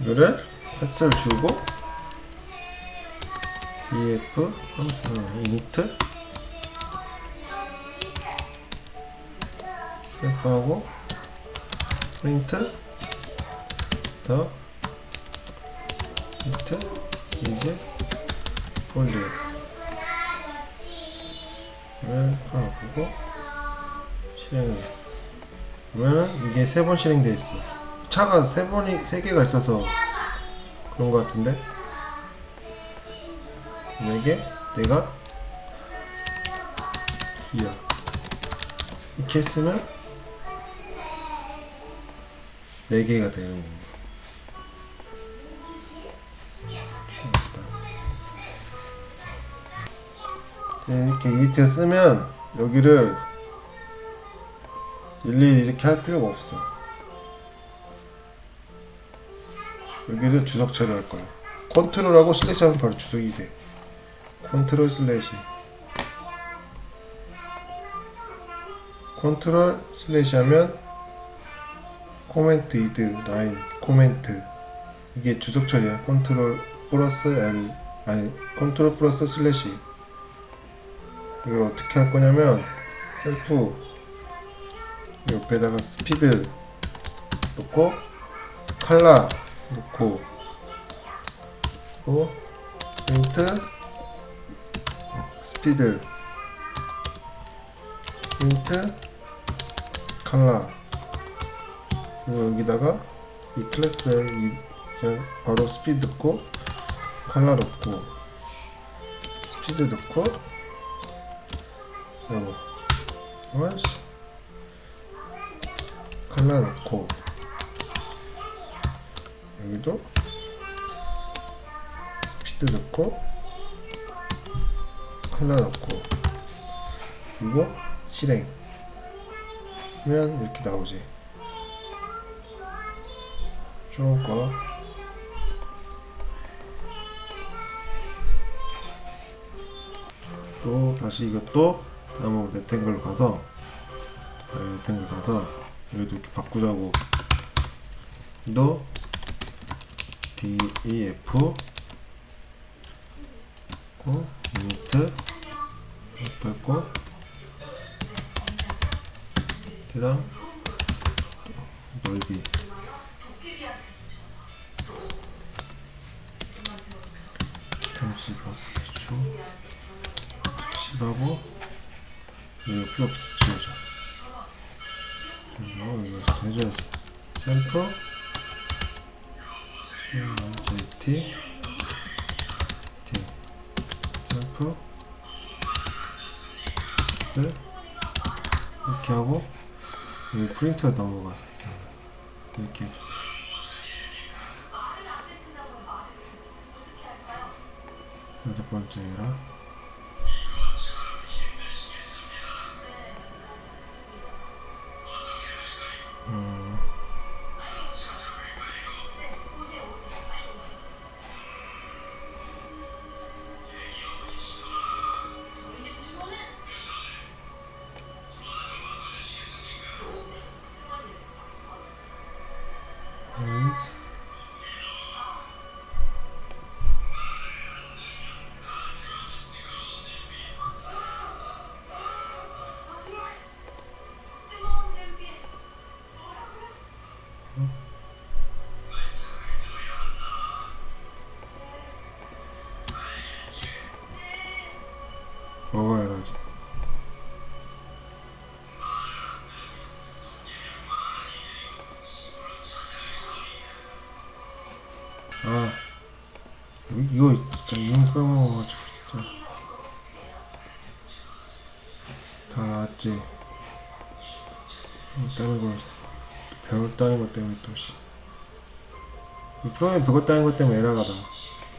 이거를 패스를 주고 df 함수는 init 셀프하고 print 더 init 이제 폴드 을 깔아보고 실행을 그러면은 이게 세 번 실행돼 있어 차가 세 번이 세 개가 있어서 그런 것 같은데? 만약에 내가? 기어. 이렇게 했으면 네 개가 되는 겁니다. 네, 이렇게 이리트를 쓰면 여기를 일일이 이렇게 할 필요가 없어. 여기를 주석 처리할 거야. 컨트롤하고 슬래시 하면 바로 주석이 돼. 컨트롤 슬래시. 컨트롤 슬래시 하면 코멘트 이드 라인 코멘트 이게 주석 처리야. 컨트롤 플러스 L 아니 컨트롤 플러스 슬래시 이걸 어떻게 할 거냐면 셀프 옆에다가 스피드 놓고 칼라 놓고. 또 페인트. 스피드. 페인트. 칼라 그리고 여기다가 이 클래스에 이 그냥 바로 스피드 넣고 칼라 넣고 스피드 넣고 아이씨 칼라 넣고 여기도 스피드 넣고 칼라 넣고 그리고 실행 하면 이렇게 나오지. 거또 다시 이것도 다음으로 넥탱글로 가서 네, 넥탱글 가서 여기도 이렇게 바꾸자고. 너 def 고 유니트 뺐고 이랑 넓이 잠시만 대충 10하고 이거 필요 없어 지워져 그리고 이거 해줘야지. 샘플 JT T 샘플 스 이렇게 하고 여기 프린터 넘어가서 이렇게 이렇게 해줘 여섯 번째 해라 아, 이- 이거 진짜 이거 까먹어가지고 진짜 다 나왔지. 어, 다른 거 배웠다는 것 때문에 또 씨. 이 프로그램 배웠다는 것 때문에 에러가 나.